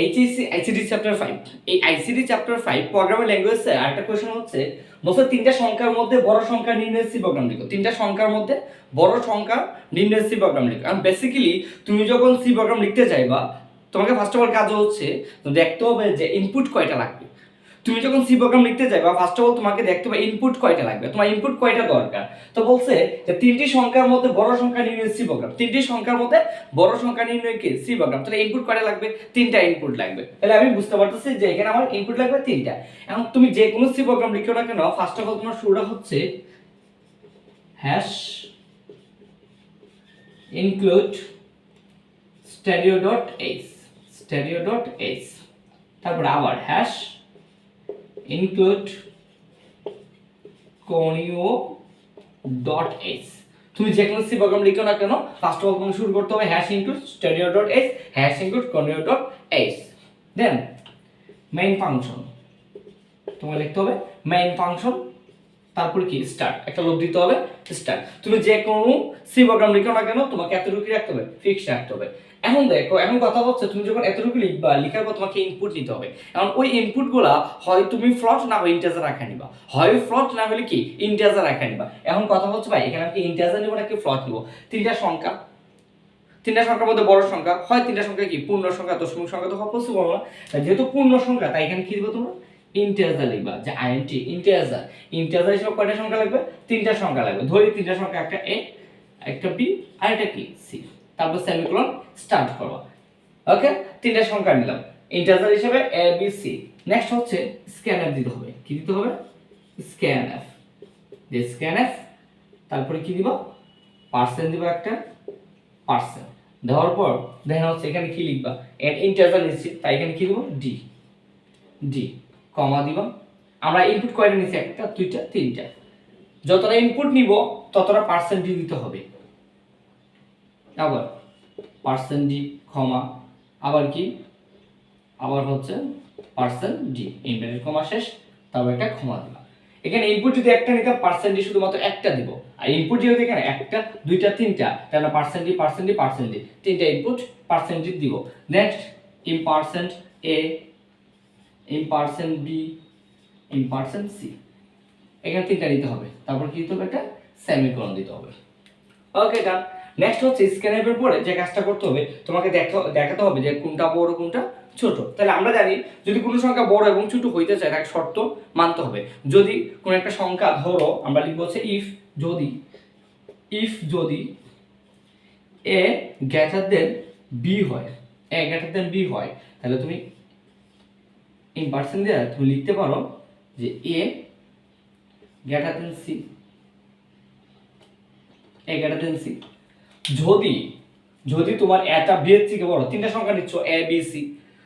HSC ICT chapter five এই ICT chapter five programming language আরেকটা question হচ্ছে, বলছে তিনটা সংখ্যার মধ্যে বড় সংখ্যা নির্ণয় সি প্রোগ্রাম লিখো। তিনটা সংখ্যার মধ্যে বড় সংখ্যা নির্ণয়ের সি প্রোগ্রাম লিখো। কারণ বেসিক্যালি তুমি যখন সি প্রোগ্রাম লিখতে চাইবা তোমাকে ফার্স্ট অফ অল কাজ হচ্ছে দেখতে হবে যে ইনপুট কয়টা লাগবে। তুমি যখন সি প্রোগ্রাম লিখতে যাইবা ফার্স্ট অফ অল তোমাকে দেখতে হবে ইনপুট কয়টা লাগবে। তোমার ইনপুট কয়টা দরকার? তো বলছে যে তিনটি সংখ্যার মধ্যে বড় সংখ্যা নির্ণয় সি প্রোগ্রাম তিনটি সংখ্যার মধ্যে বড় সংখ্যা নির্ণয় কি? সি প্রোগ্রাম তাহলে ইনপুট কয়টা লাগবে? তিনটা ইনপুট লাগবে। তাহলে আমি বুঝতে পারতেছি যে এখানে আমার ইনপুট লাগবে তিনটা। এখন তুমি যে কোনো সি প্রোগ্রাম লিখো না কেন ফার্স্ট অফ অল তোমার শুরুটা হচ্ছে hash include stdio dot H stdio dot H তারপর আবার হ্যাশ ডট এইচ তুমি যে কোনো সি প্রোগ্রাম লিখো না কেন ফার্স্ট অফ অল শুরু করতে হবে hash include stdio dot S hash include conio dot S then main function তোমার লিখতে হবে মেইন ফাংশন তারপর কি? স্টার্ট একটা লোড দিতে হবে স্টার্ট তুমি যে কোনো সি প্রোগ্রাম লিখো না কেন, তোমাকে এতটুকু রাখতে হবে ফিক্স রাখতে হবে। এখন দেখো, এখন কথা হচ্ছে তুমি যখন এতটুকু লিখবা, লিখার পর তোমাকে ইনপুট নিতে হবে। এখন ওই ইনপুটগুলা হয় তুমি ফ্লট না হয় ইন্টাজার রাখা নিবা। হয় ফ্লট না হলে কি? ইন্টাজার রাখা নিবা। এখন কথা হচ্ছে ভাই, এখানে আমি ইন্টাজার নিব নাকি ফ্লট নিব? তিনটা সংখ্যা। তিনটা সংখ্যার মধ্যে বড় সংখ্যা। হয় তিনটা সংখ্যা কি? পূর্ণ সংখ্যা, দশমিক সংখ্যা তো হওয়া পসিবল না। যেহেতু পূর্ণ সংখ্যা, তাই এখানে কি দিবে তোমরা? ইন্টিজার লিখবা, যে আইএনটি ইন্টিজার ইন্টিজার হিসেবে কয়টা সংখ্যা লাগবে? তিনটা সংখ্যা লাগবে। ধরি তিনটা সংখ্যা, একটা এ একটা বি আর একটা কি? সি তারপর সেমিকোলন স্টার্ট করবা। ওকে তিনটা সংখ্যা নিলাম। ইন্টিজার হিসেবে এ বি সি নেক্সট হচ্ছে স্ক্যানএফ দিতে হবে। কি দিতে হবে? স্ক্যানএফ যে স্ক্যানএফ তারপরে কি দিব? পার্সেন্ট দিব একটা। পার্সেন্ট দেওয়ার পর দেখা হচ্ছে এখানে কি লিখবা? এর ইন্টারজার নিচ্ছি তাই এখানে কি দেবো? ডি ডি কমা দিবা। আমরা ইনপুট কয়টা নিচ্ছি একটা, দুইটা, তিনটা। যতটা ইনপুট নিব, ততটা পার্সেন্ট ডি দিতে হবে। আবার পার্সেন্ট ডি ক্ষমা আবার কি? আবার হচ্ছে পার্সেন্ট ডি, ইনভার্টেড কমা শেষ, তারপর একটা ক্ষমা দিবা এখানে ইনপুট যদি একটা নিতাম, পার্সেন্ট ডি শুধুমাত্র একটা দিব। আর ইনপুট যদি এখানে একটা, দুইটা, তিনটা তাহলে percent D percent D percent D, তিনটা ইনপুট পার্সেন্ট ডি দিব। Next in percent A in percent B in percent C এখানে তিনটা নিতে হবে। তারপর কি দিতে হবে একটা? সেমিকোলন দিতে হবে। ওকে ডান নেক্সট হচ্ছে স্ক্যানের পরে যে কাজটা করতে হবে, তোমাকে দেখাতে হবে যে কোনটা বড়, কোনটা ছোট। তাহলে আমরা জানি যদি কোনো সংখ্যা বড় এবং ছোট হইতে চায়, তাকে শর্ত মানতে হবে। যদি কোনো একটা সংখ্যা ধরো, আমরা লিখব হচ্ছে ইফ যদি ইফ যদি এ গ্রেটার দেন বি হয় এ গ্রেটার দেন বি হয়, তাহলে তুমি ইন পার্সেন্ট দিয়ে তুমি লিখতে পারো যে A greater than C A greater than C যদি যদি তোমার এটা বি এর থেকে বড়, তিনটা সংখ্যা নিচ্ছ, এ, বি, সি।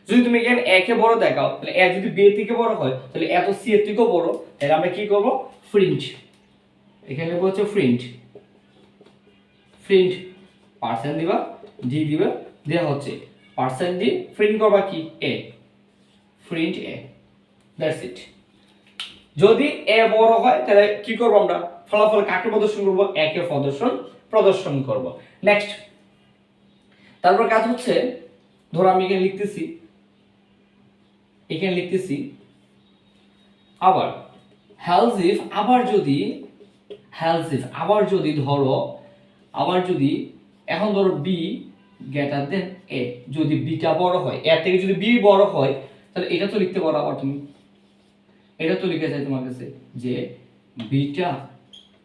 যদি তুমি এখানে এ কে বড় দেখাও, তাহলে এ যদি বি এর থেকে বড় হয়, তাহলে এত সি এর থেকেও বড়। তাহলে আমরা কি করব? ফ্রিন্ট এখানে লিখব হচ্ছে ফ্রিন্ট ফ্রিন্ট পার্সেন্ট দিবা ডি দিবা দেওয়া হচ্ছে। পার্সেন্ট ডি প্রিন্ট করবা কি? এ প্রিন্ট এ দ্যাটস ইট যদি এ বড় হয়, তাহলে কি করব আমরা? ফলাফল কাকে প্রদর্শন করব? একে প্রদর্শন প্রদর্শন করব। নেক্সট তারপর কাজ হচ্ছে, ধরো আমি এখানে লিখতেছি এখানে লিখতেছি, আবার ইফ আবার যদি ইফ আবার যদি ধরো, আবার যদি, এখন ধরো বি গ্রেটার দেন এ যদি বিটা বড় হয় এর থেকে যদি বি বড় হয়, তাহলে এটা তো লিখতে পারো আবার তুমি। এটা তো লিখে যায় তোমার কাছে যে বিটা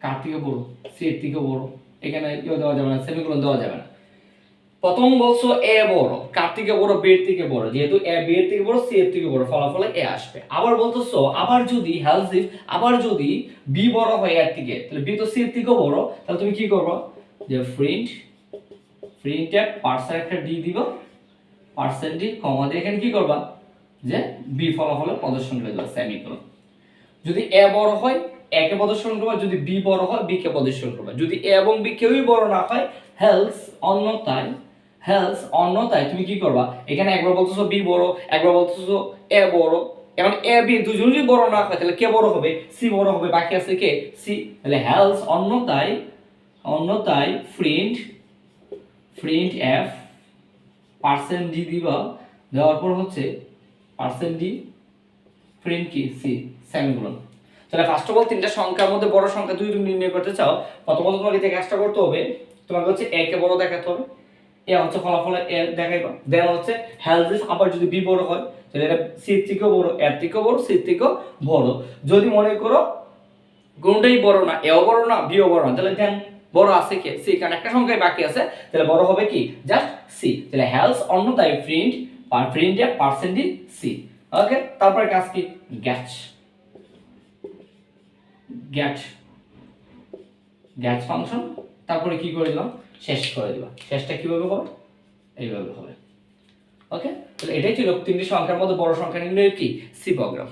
কার থেকে বড়? সি এর থেকে বড়। এখানে ইয়ে দেওয়া যাবে না, সেমিকোলন দেওয়া যাবে না। প্রথম বলছো এ বড়, কার থেকে বড়? বি এর থেকে বড়। যেহেতু এ বি এর থেকে বড় সি এর থেকে বড়, ফলাফলে এ আসবে। আবার বলতেছো, আবার যদি হেলস ইফ আবার যদি বি বড় হয় এর থেকে, তাহলে বি তো সি এর থেকেও বড়। তাহলে তুমি কি করবে? যে প্রিন্ট প্রিন্টে পার্সেন্ট একটা ডি দিব। পার্সেন্ট ডি কমা দিয়ে এখানে কি করবা? যে বি ফলাফলে প্রদর্শন করে দেবা, সেমিকোলন। যদি এ বড় হয় এ কে প্রদর্শন করবা যদি বি বড় হয় বি কে প্রদর্শন করবা যদি এ এবং বি কেউই বড় না হয় হেলস অন্যতায় হেলস অন্যতায় তুমি কি করবা? এখানে একবার বলতেছো বি বড়, একবার বলতেছো এ বড়। এখন এ বি দুজন যদি বড় না হয়, তাহলে কে বড় হবে? সি বড় হবে। বাকি আছে কে? সি তাহলে হেলস অন্যতায় অন্যতায় print printf percent D দিবা। দেওয়ার পর হচ্ছে পার্সেন্ট ডি প্রিন্ট কি? সি সেমিকোলন তাহলে ফার্স্ট অফ অল তিনটা সংখ্যার মধ্যে বড় সংখ্যা তুমি নির্ণয় করতে চাও প্রথমত তোমাকে যে কাজটা করতে হবে, তোমাকে হচ্ছে এ কে বড় দেখাতে হবে। এ হচ্ছে ফলাফলে এ দেখাইবা। দেন হচ্ছে হেলথ আবার যদি বি বড় হয়, তাহলে এটা সি থেকেও বড় এর থেকেও বড় সি থেকেও বড়। যদি মনে করো কোনটাই বড় না এও বড় না বিও বড় না, তাহলে দেন বড় আছে কে? সি কারণ একটা সংখ্যায় বাকি আছে। তাহলে বড় হবে কি? জাস্ট সি তাহলে হেলস অন্যতায় প্রিন্ট আর প্রিন্টে পার্সেন্টই সি ওকে তারপরে কাজ কি? গ্যাচ গ্যাচ গ্যাচ ফাংশন তারপরে কি করে দিলাম? শেষ করে দিলাম। শেষটা কীভাবে হবে? এইভাবে হবে। ওকে তাহলে এটাই ছিল তিনটি সংখ্যার মধ্যে বড় সংখ্যা নির্ণয়ের কি? C program